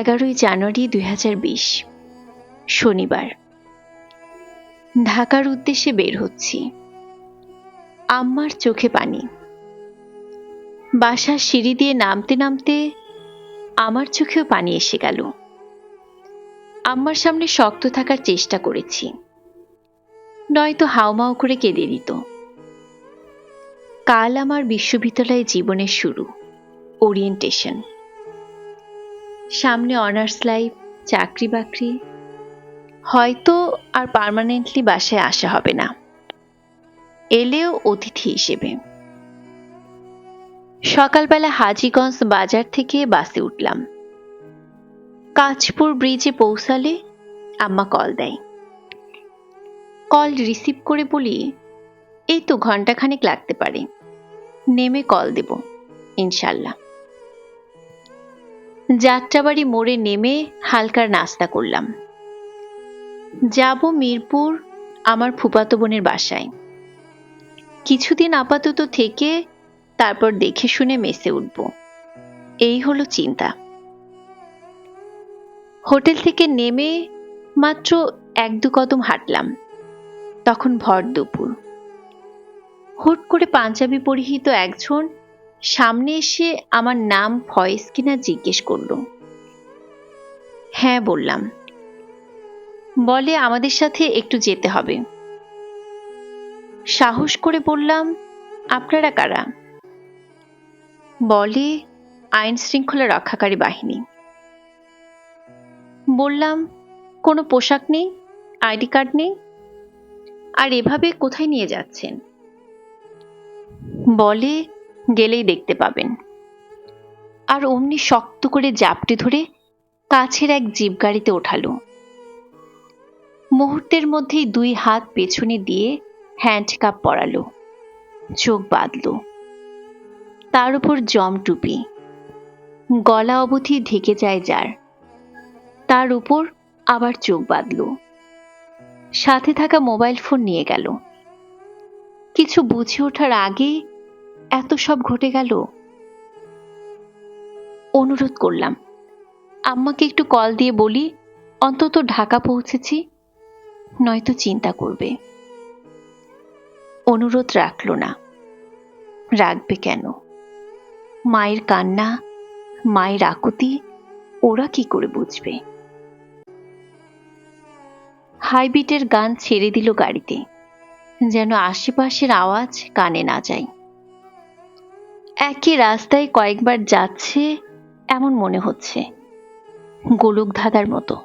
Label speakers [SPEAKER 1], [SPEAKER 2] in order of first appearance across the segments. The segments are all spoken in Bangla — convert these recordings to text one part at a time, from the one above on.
[SPEAKER 1] এগারোই জানুয়ারি দুই হাজার বিশ, শনিবার। ঢাকার উদ্দেশ্যে বের হচ্ছি। আম্মার চোখে পানি। বাসার সিঁড়ি দিয়ে নামতে নামতে আমার চোখেও পানি এসে গেল। আম্মার সামনে শক্ত থাকার চেষ্টা করেছি। নয়তো হাউমাউ করে কেঁদে দিত। কাল আমার বিশ্ববিদ্যালয়ে জীবনের শুরু ওরিয়েন্টেশন সামনে অনার্স লাইফ, চাকরি বাকরি, হয়তো আর পার্মানেন্টলি বাসায় আসা হবে না। এলেও অতিথি হিসেবে। সকালবেলা হাজিগঞ্জ বাজার থেকে বাসে উঠলাম। কাঁচপুর ব্রিজে পৌঁছালে আম্মা কল দেয়। কল রিসিভ করে বলি, এই তো ঘন্টাখানেক লাগতে পারে। নেমে কল দেব, ইনশাল্লাহ। যাত্রাবাড়ি মোড়ে নেমে হালকার নাস্তা করলাম। যাব মিরপুর আমার ফুপাতো বোনের বাসায়। কিছুদিন আপাতত থেকে তারপর দেখে শুনে মেসে উঠব। এই হলো চিন্তা। হোটেল থেকে নেমে মাত্র এক দু কদম হাঁটলাম। তখন ভর দুপুর। হুট করে পাঞ্জাবি পরিহিত একজন সামনে এসে আমার নাম ভয়েস কিনা জিজ্ঞেস করল। হ্যাঁ বললাম। বলে আমাদের সাথে একটু যেতে হবে। সাহস করে বললাম, আপনারা কারা? বলে আইন শৃঙ্খলা রক্ষাকারী বাহিনী। বললাম, কোনো পোশাক নেই, আইডি কার্ড নেই, আর এভাবে কোথায় নিয়ে যাচ্ছেন? বলে গেলেই দেখতে পাবেন। আর অমনি শক্ত করে জাপটে ধরে কাছের এক জিপ গাড়িতে ওঠালো। মুহূর্তের মধ্যেই দুই হাত পেছনে দিয়ে হ্যান্ডকাপ পরালো। চোখ বাঁধল। তার উপর জম টুপি। গলা অবধি ঢেকে যায় যার। তার উপর আবার চোখ বাঁধল। সাথে থাকা মোবাইল ফোন নিয়ে গেল। কিছু বুঝে ওঠার আগে এত সব ঘটে গেল। অনুরোধ করলাম। আম্মাকে একটু কল দিয়ে বলি, অন্তত ঢাকা পৌঁছেছি, নয়তো চিন্তা করবে। অনুরোধ রাখল না। রাখবে কেন? মায়ের কান্না, মায়ের আকুতি, ওরা কি করে বুঝবে? হাইবিটের গান ছেড়ে দিল গাড়িতে, যেন আশেপাশের আওয়াজ কানে না যায়। একই রাস্তায় কয়েকবার যাচ্ছে, এমন মনে হচ্ছে। গোলক ধাঁধার মতো।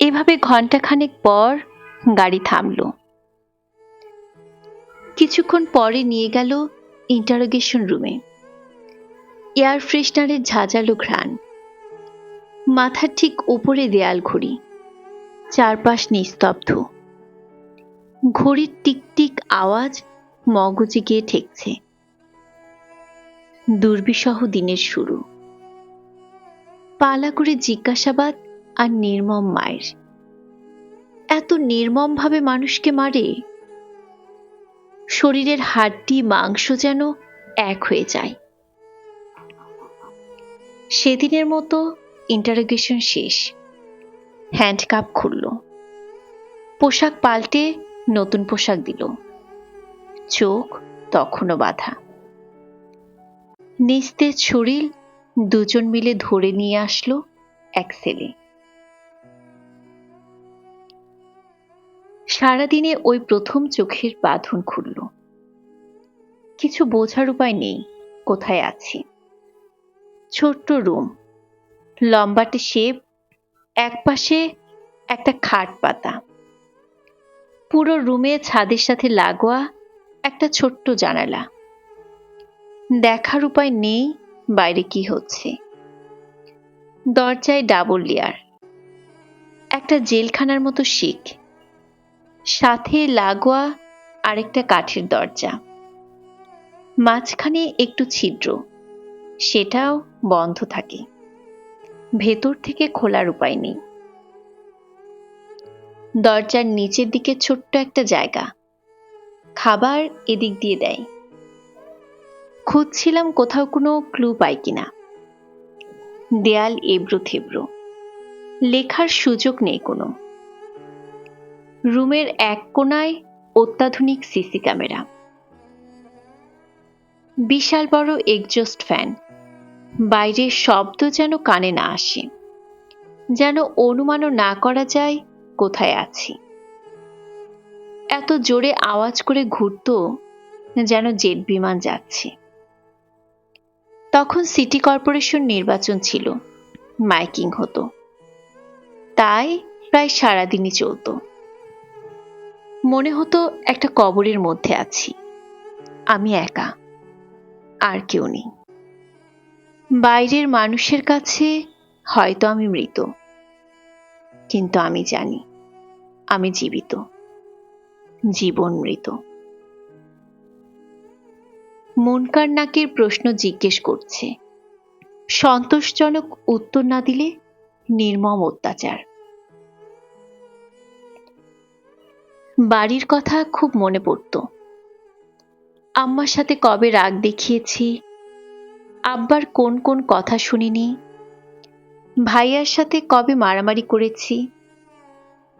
[SPEAKER 1] এভাবে ঘন্টাখানেক পর গাড়ি থামল। কিছুক্ষণ পরে নিয়ে গেল ইন্টারোগেশন রুমে এয়ার ফ্রেশনারের ঝাঁঝালো ঘ্রাণ। মাথার ঠিক উপরে দেয়াল ঘড়ি। চারপাশ নিস্তব্ধ। ঘড়ির টিকটিক আওয়াজ মগজে গিয়ে ঠেকছে। দুর্বিসহ দিনের শুরু। পালা করে জিজ্ঞাসাবাদ আর নির্মম মায়ের। এত নির্মমভাবে মানুষকে মারে, শরীরের হাড্ডি মাংস যেন এক হয়ে যায়। সেদিনের মতো ইন্টারোগেশন শেষ। হ্যান্ডকাপ খুলল। পোশাক পাল্টে নতুন পোশাক দিল। চোখ তখনও বাধা। নিস্তেজ শরীর দুজন মিলে ধরে নিয়ে আসলো এক সেলে সারাদিনে ওই প্রথম চোখের বাঁধন খুলল। কিছু বোঝার উপায় নেই, কোথায় আছি। ছোট্ট রুম, লম্বাটে শেপ একপাশে একটা খাট পাতা। পুরো রুমে ছাদের সাথে লাগোয়া একটা ছোট্ট জানালা। দেখার উপায় নেই, বাইরে কি হচ্ছে? দরজায় ডাবল লেয়ার। একটা জেলখানার মতো শিক সাথে লাগোয়া আরেকটা কাঠের দরজা। মাঝখানে একটু ছিদ্র। সেটাও বন্ধ থাকে। ভেতর থেকে খোলার উপায় নেই। দরজার নিচের দিকে ছোট্ট একটা জায়গা। খাবার এদিক দিয়ে দেয়। খুঁজছিলাম কোথাও কোনো ক্লু পাই কিনা। দেয়াল এবড়ো থেবড়ো। লেখার সুযোগ নেই কোনো। রুমের এক কোণায় অত্যাধুনিক সিসি ক্যামেরা। বিশাল বড় এগজস্ট ফ্যান বাইরের শব্দ যেন কানে না আসে। যেন অনুমানও না করা যায় কোথায় আছি। এত জোরে আওয়াজ করে ঘুরত যেন জেট বিমান যাচ্ছে। তখন সিটি কর্পোরেশন নির্বাচন ছিল। মাইকিং হতো। তাই প্রায় সারাদিনই চলতো। মনে হতো একটা কবরের মধ্যে আছি। আমি একা। আর কেউ নেই। বাইরের মানুষের কাছে হয়তো আমি মৃত। কিন্তু আমি জানি, আমি জীবিত। জীবন মৃত। মনকার নাকের প্রশ্ন জিজ্ঞেস করছে। সন্তোষজনক উত্তর না দিলে নির্মম অত্যাচার। বাড়ির কথা খুব মনে পড়ত। আম্মার সাথে কবে রাগ দেখিয়েছি, আব্বার কোন কোন কথা শুনিনি, ভাইয়ার সাথে কবে মারামারি করেছি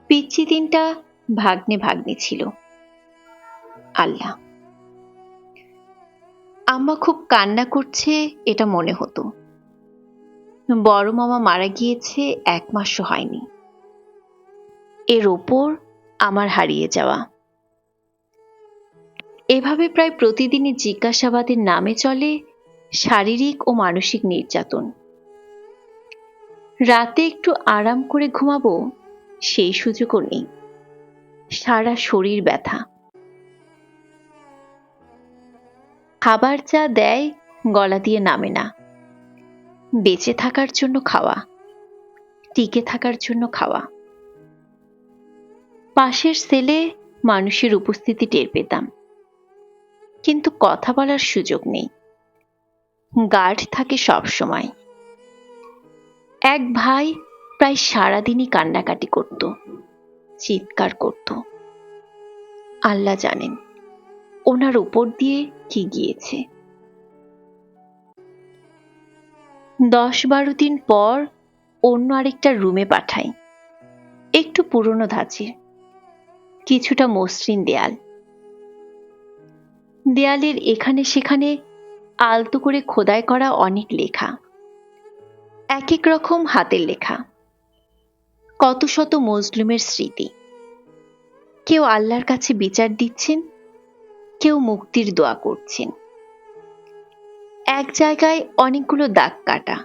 [SPEAKER 1] পিচ্ছি দিনটা ভাগ্নে ভাগ্নে ছিল। আল্লাহ। আম্মা খুব কান্না করছে, এটা মনে হতো। বড় মামা মারা গিয়েছে, এক মাসও হয়নি। এর ওপর আমার হারিয়ে যাওয়া। এভাবে প্রায় প্রতিদিনই জিজ্ঞাসাবাদের নামে চলে শারীরিক ও মানসিক নির্যাতন। রাতে একটু আরাম করে ঘুমাবো, সেই সুযোগও নেই। সারা শরীর ব্যথা। খাবার যা দেয়, গলা দিয়ে নামে না। বেঁচে থাকার জন্য খাওয়া, টিকে থাকার জন্য খাওয়া। পাশের সেলে মানুষের উপস্থিতি টের পেতাম। কিন্তু কথা বলার সুযোগ নেই। গার্ড থাকে সব সময়। এক ভাই প্রায় সারাদিনই কান্নাকাটি করত, চিৎকার করত। আল্লাহ জানেন। ওনার উপর দিয়ে কি গিয়েছে। দশ বারো দিন পর অন্য আরেকটা রুমে পাঠাই। একটু পুরনো ধাঁচের, কিছুটা মসৃণ দেয়াল। দেয়ালের এখানে সেখানে আলতো করে খোদাই করা অনেক লেখা। এক এক রকম হাতের লেখা। কত শত মজলুমের স্মৃতি। কেউ আল্লাহর কাছে বিচার দিচ্ছেন কেউ মুক্তির দোয়া করছেন। এক জায়গায় অনেকগুলো দাগ কাটা।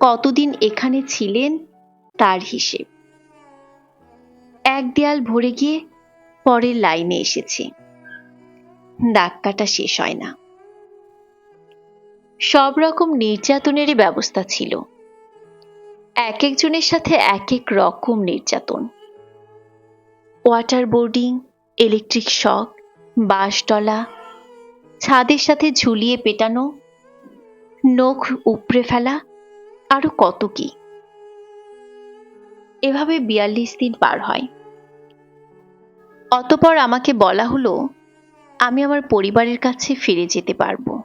[SPEAKER 1] কতদিন এখানে ছিলেন, তার হিসেব। এক দেয়াল ভরে গিয়ে পরের লাইনে এসেছে। দাগ কাটা শেষ হয় না। সব রকম নির্যাতনেরই ব্যবস্থা ছিল। এক একজনের সাথে এক এক রকম নির্যাতন। ওয়াটার বোর্ডিং, ইলেকট্রিক শক বাঁশডলা ছাদের সাথে ঝুলিয়ে পেটানো, নখ উপড়ে ফেলা, আরও কত কি। এভাবে বিয়াল্লিশ দিন পার হয়। অতপর আমাকে বলা হলো, আমি আমার পরিবারের কাছে ফিরে যেতে পারব।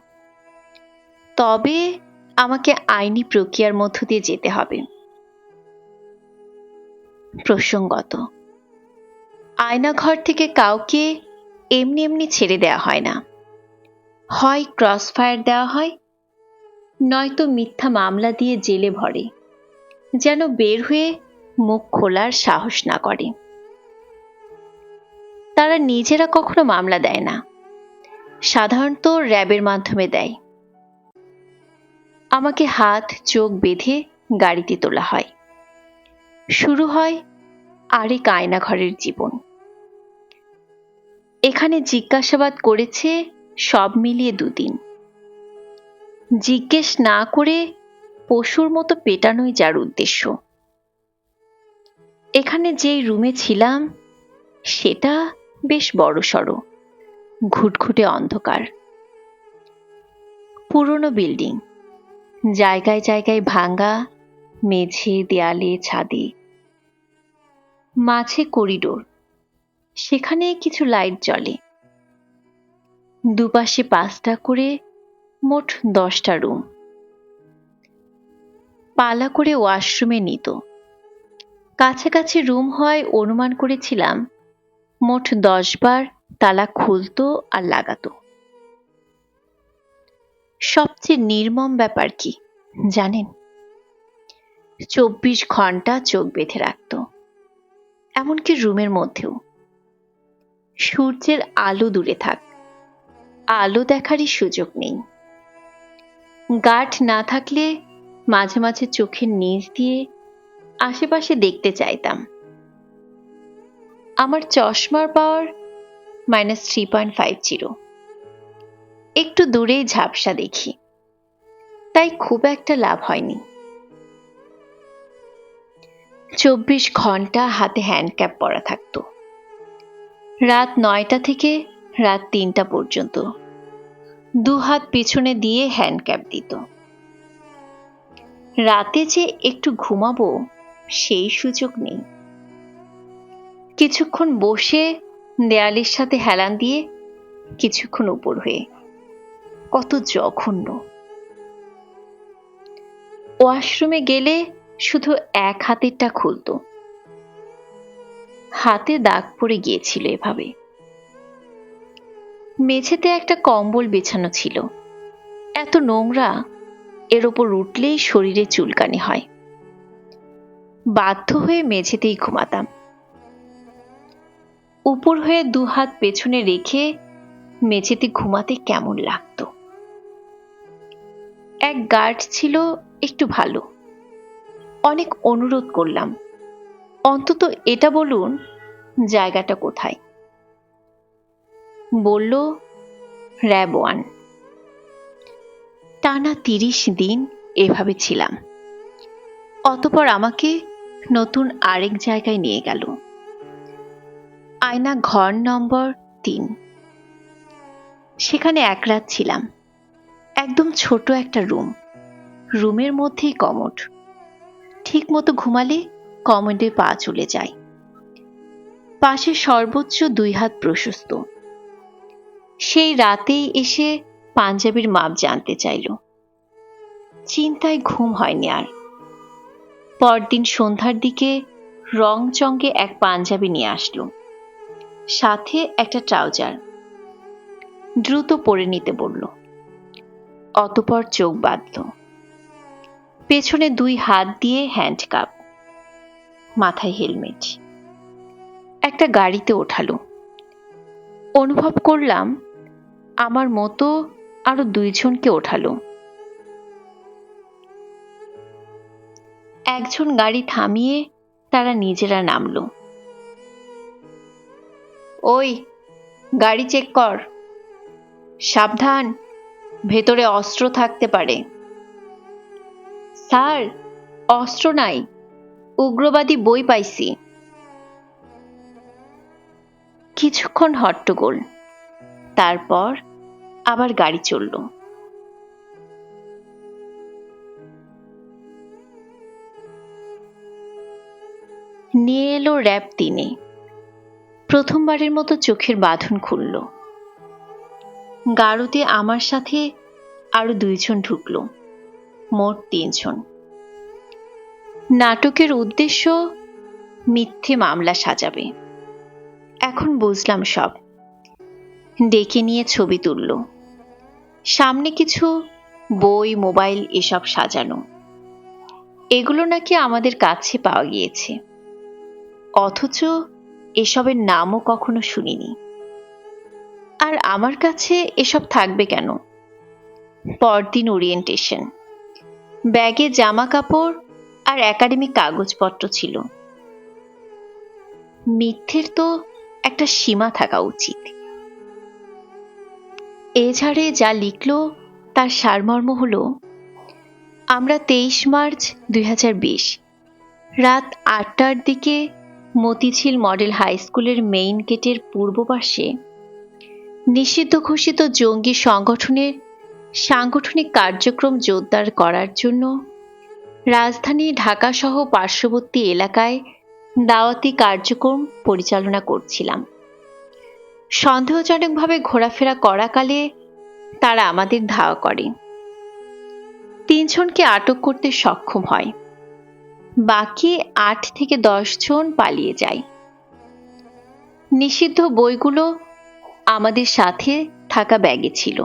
[SPEAKER 1] তবে আমাকে আইনি প্রক্রিয়ার মধ্য দিয়ে যেতে হবে। প্রসঙ্গত, আয়নাঘর থেকে কাউকে এমনি এমনি ছেড়ে দেওয়া হয় না। হয় ক্রস ফায়ার দেওয়া হয়, নয়তো মিথ্যা মামলা দিয়ে জেলে ভরে, যেন বের হয়ে মুখ খোলার সাহস না করে। তারা নিজেরা কখনো মামলা দেয় না, সাধারণত র্যাবের মাধ্যমে দেয়। আমাকে হাত, চোখ বেঁধে গাড়িতে তোলা হয়। শুরু হয় আরেক আয়নাঘরের জীবন। এখানে জিজ্ঞাসাবাদ করেছে সব মিলিয়ে দুদিন। জিজ্ঞেস না করে পশুর মতো পেটানোই যার উদ্দেশ্য। এখানে যেই রুমে ছিলাম, সেটা বেশ বড় সড়ো ঘুটঘুটে অন্ধকার। পুরনো বিল্ডিং, জায়গায় জায়গায় ভাঙ্গা মেঝে, দেয়ালে, ছাদে। মাঝে করিডোর সেখানে কিছু লাইট জ্বলে। দুপাশে পাঁচটা করে, মোট দশটা রুম। পালা করে ওয়াশরুমে নিত। কাছাকাছি রুম হয় অনুমান করেছিলাম, মোট দশ বার তালা খুলতো আর লাগাতো। সবচেয়ে নির্মম ব্যাপার কি, জানেন? চব্বিশ ঘণ্টা চোখ বেঁধে রাখত। এমনকি রুমের মধ্যেও। সূর্যের আলো দূরে থাক। আলো দেখারই সুযোগ নেই। গাঠ না থাকলে মাঝে মাঝে চোখের নিচ দিয়ে আশেপাশে দেখতে চাইতাম। আমার চশমার power minus three point five zero একটু দূরেই ঝাপসা দেখি। তাই খুব একটা লাভ হয়নি। চব্বিশ ঘণ্টা হাতে হ্যান্ডক্যাপ পরা থাকতো। রাত নয়টা থেকে রাত তিনটা পর্যন্ত। দু হাত পিছনে দিয়ে হ্যান্ডক্যাপ দিত। রাতে যে একটু ঘুমাবো, সেই সুযোগ নেই। কিছুক্ষণ বসে দেয়ালের সাথে হেলান দিয়ে কিছুক্ষণ উপর হয়ে। কত জঘন্য। ওয়াশরুমে গেলে শুধু এক হাতেরটা খুলতো। হাতে দাগ পড়ে গিয়েছিল এভাবে। মেঝেতে একটা কম্বল বিছানো ছিল। এত নোংরা, এর ওপর উঠলেই শরীরে চুলকানি হয়। বাধ্য হয়ে মেঝেতেই ঘুমাতাম। উপর হয়ে দু হাত পেছনে রেখে মেঝেতে ঘুমাতে কেমন লাগতো। এক গার্ড ছিল, একটু ভালো। অনেক অনুরোধ করলাম। অন্তত এটা বলুন, জায়গাটা কোথায়? বলল, র্যাবওয়ান। টানা তিরিশ দিন এভাবে ছিলাম। অতপর আমাকে নতুন আরেক জায়গায় নিয়ে গেল। আয়না ঘর নম্বর তিন। সেখানে এক রাত ছিলাম। একদম ছোট একটা রুম। রুমের মধ্যেই কমোড। ঠিক মতো ঘুমালে কমোডে পা চলে যায়। পাশে সর্বোচ্চ দুই হাত প্রশস্ত। সেই রাতেই এসে পাঞ্জাবির মাপ জানতে চাইল। চিন্তায় ঘুম হয়নি আর। পরদিন সন্ধ্যার দিকে রং চঙ্গে এক পাঞ্জাবি নিয়ে আসলো। সাথে একটা ট্রাউজার। দ্রুত পরে নিতে বলল। অতপর চোখ বাঁধল। পেছনে দুই হাত দিয়ে হ্যান্ডকাপ। মাথায় হেলমেট। একটা গাড়িতে ওঠালো। অনুভব করলাম, আমার মতো আরও দুইজনকে ওঠালো। একজন গাড়ি থামিয়ে তারা নিজেরা নামলো। ওই, গাড়ি চেক কর। সাবধান, ভেতরে অস্ত্র থাকতে পারে। স্যার, অস্ত্র নাই। উগ্রবাদী বই পাইছি। কিছুক্ষণ হট্টগোল। তারপর আবার গাড়ি চলল। নিয়ে এলো র্যাব তিনে প্রথমবারের মতো চোখের বাঁধন খুলল। গাড়োতে আমার সাথে আরও দুইজন ঢুকলো। মোট তিনজন। নাটকের উদ্দেশ্য মিথ্যে মামলা সাজাবে। এখন বুঝলাম সব। ডেকে নিয়ে ছবি তুলল। সামনে কিছু বই, মোবাইল এসব সাজানো। এগুলো নাকি আমাদের কাছে পাওয়া গিয়েছে। অথচ এসবের নামও কখনো শুনিনি। আর আমার কাছে এসব থাকবে কেন? পরদিন ওরিয়েন্টেশন। ব্যাগে জামা কাপড় আর একাডেমিক কাগজপত্র ছিল। মিথ্যের তো একটা সীমা থাকা উচিত। এঝাড়ে যা লিখল তার সারমর্ম হল, আমরা তেইশ মার্চ দুই হাজার বিশ, রাত আটটার দিকে মতিঝিল মডেল হাই স্কুলের মেইন গেটের পূর্ব পাশে নিষিদ্ধ ঘোষিত জঙ্গি সংগঠনের সাংগঠনিক কার্যক্রম জোরদার করার জন্য রাজধানী ঢাকাসহ পার্শ্ববর্তী এলাকায় দাওয়াতি কার্যক্রম পরিচালনা করছিলাম। সন্দেহজনকভাবে ঘোরাফেরা করাকালে তারা আমাদের ধাওয়া করে। তিনজনকে আটক করতে সক্ষম হয়। বাকি আট থেকে দশ জন পালিয়ে যায়। নিষিদ্ধ বইগুলো আমাদের সাথে থাকা ব্যাগে ছিল।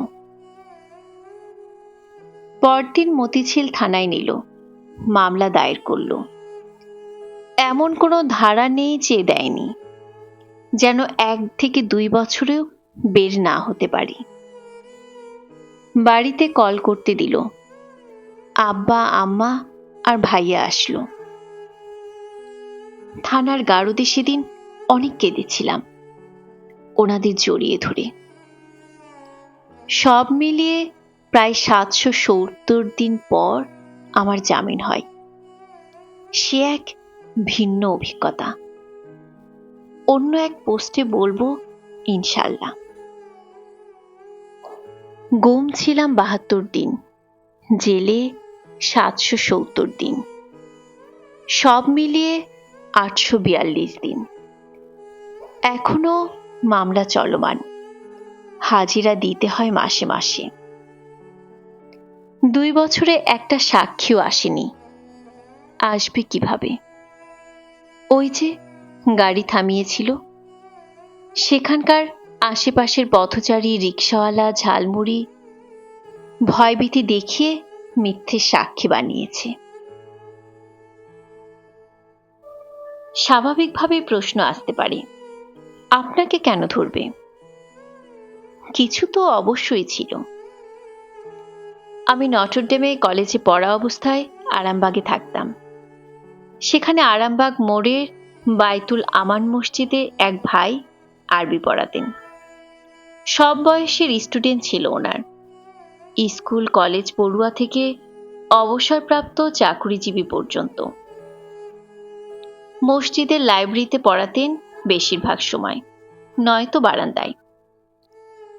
[SPEAKER 1] পরদিন মতিঝিল থানায় নিল। মামলা দায়ের করল। এমন কোনো ধারা নেই যে দেয়নি, যেন এক থেকে দুই বছরেও বের না হতে পারি। বাড়িতে কল করতে দিল। আব্বা, আম্মা আর ভাইয়া আসলো। থানার গারদে সেদিন অনেক কেঁদেছিলাম, ওনাদের জড়িয়ে ধরে। সব মিলিয়ে প্রায় সাতশো সত্তর দিন পর আমার জামিন হয়। সে এক ভিন্ন অভিজ্ঞতা। অন্য এক পোস্টে বলব ইনশাল্লাহ গুম ছিলাম বাহাত্তর দিন, জেলে সাতশো সত্তর দিন। সব মিলিয়ে আটশো বিয়াল্লিশ দিন। এখনও মামলা চলমান। হাজিরা দিতে হয় মাসে মাসে। দুই বছরে একটা সাক্ষীও আসেনি। আসবে কীভাবে? ওই যে গাড়ি থামিয়েছিল। সেখানকার আশেপাশের পথচারী, রিক্সাওয়ালা, ঝালমুড়ি ভয়ভীতি দেখিয়ে মিথ্যে সাক্ষী বানিয়েছে। স্বাভাবিকভাবে প্রশ্ন আসতে পারে, আপনাকে কেন ধরবে? কিছু তো অবশ্যই ছিল। আমি নটরডেমে কলেজে পড়া অবস্থায় আরামবাগে থাকতাম। সেখানে আরামবাগ মোড়ের বাইতুল আমান মসজিদে এক ভাই আরবি পড়াতেন। সব বয়সের স্টুডেন্ট ছিল ওনার। স্কুল, কলেজ, পড়ুয়া থেকে অবসরপ্রাপ্ত চাকুরিজীবী পর্যন্ত। মসজিদের লাইব্রেরিতে পড়াতেন বেশিরভাগ সময়, নয়তো বারান্দায়।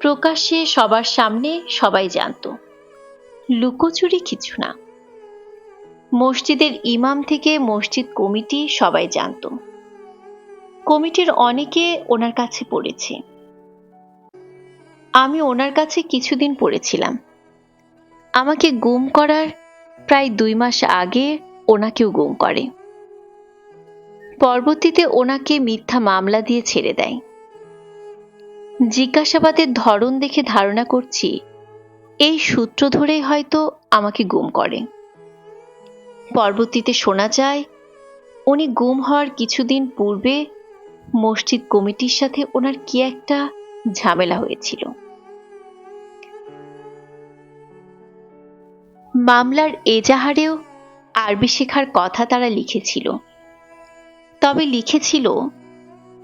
[SPEAKER 1] প্রকাশ্যে সবার সামনে সবাই জানত। লুকোচুরি কিছু না। মসজিদের ইমাম থেকে মসজিদ কমিটি সবাই জানত। কমিটির অনেকে ওনার কাছে পড়েছে। আমি ওনার কাছে কিছুদিন পড়েছিলাম। আমাকে গুম করার প্রায় দুই মাস আগে ওনাকেও গুম করে। পরবর্তীতে ওনাকে মিথ্যা মামলা দিয়ে ছেড়ে দেয়। জিজ্ঞাসাবাদের ধরন দেখে ধারণা করছি এই সূত্র ধরেই হয়তো আমাকে গুম করে। পরবর্তীতে শোনা যায়, উনি গুম হওয়ার কিছুদিন পূর্বে মসজিদ কমিটির সাথে ওনার কি একটা ঝামেলা হয়েছিল। মামলার এজাহারেও আরবি শেখার কথা তারা লিখেছিল। তবে লিখেছিল,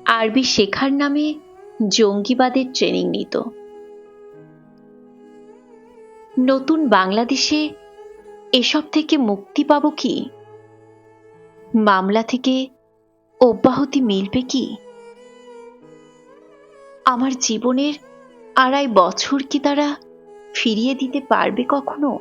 [SPEAKER 1] আরবি শেখার নামে জঙ্গিবাদের ট্রেনিং নিত। নতুন বাংলাদেশে এসব থেকে মুক্তি পাব কি? মামলা থেকে অব্যাহতি মিলবে কি? আমার জীবনের আড়াই বছর কি তারা ফিরিয়ে দিতে পারবে কখনো?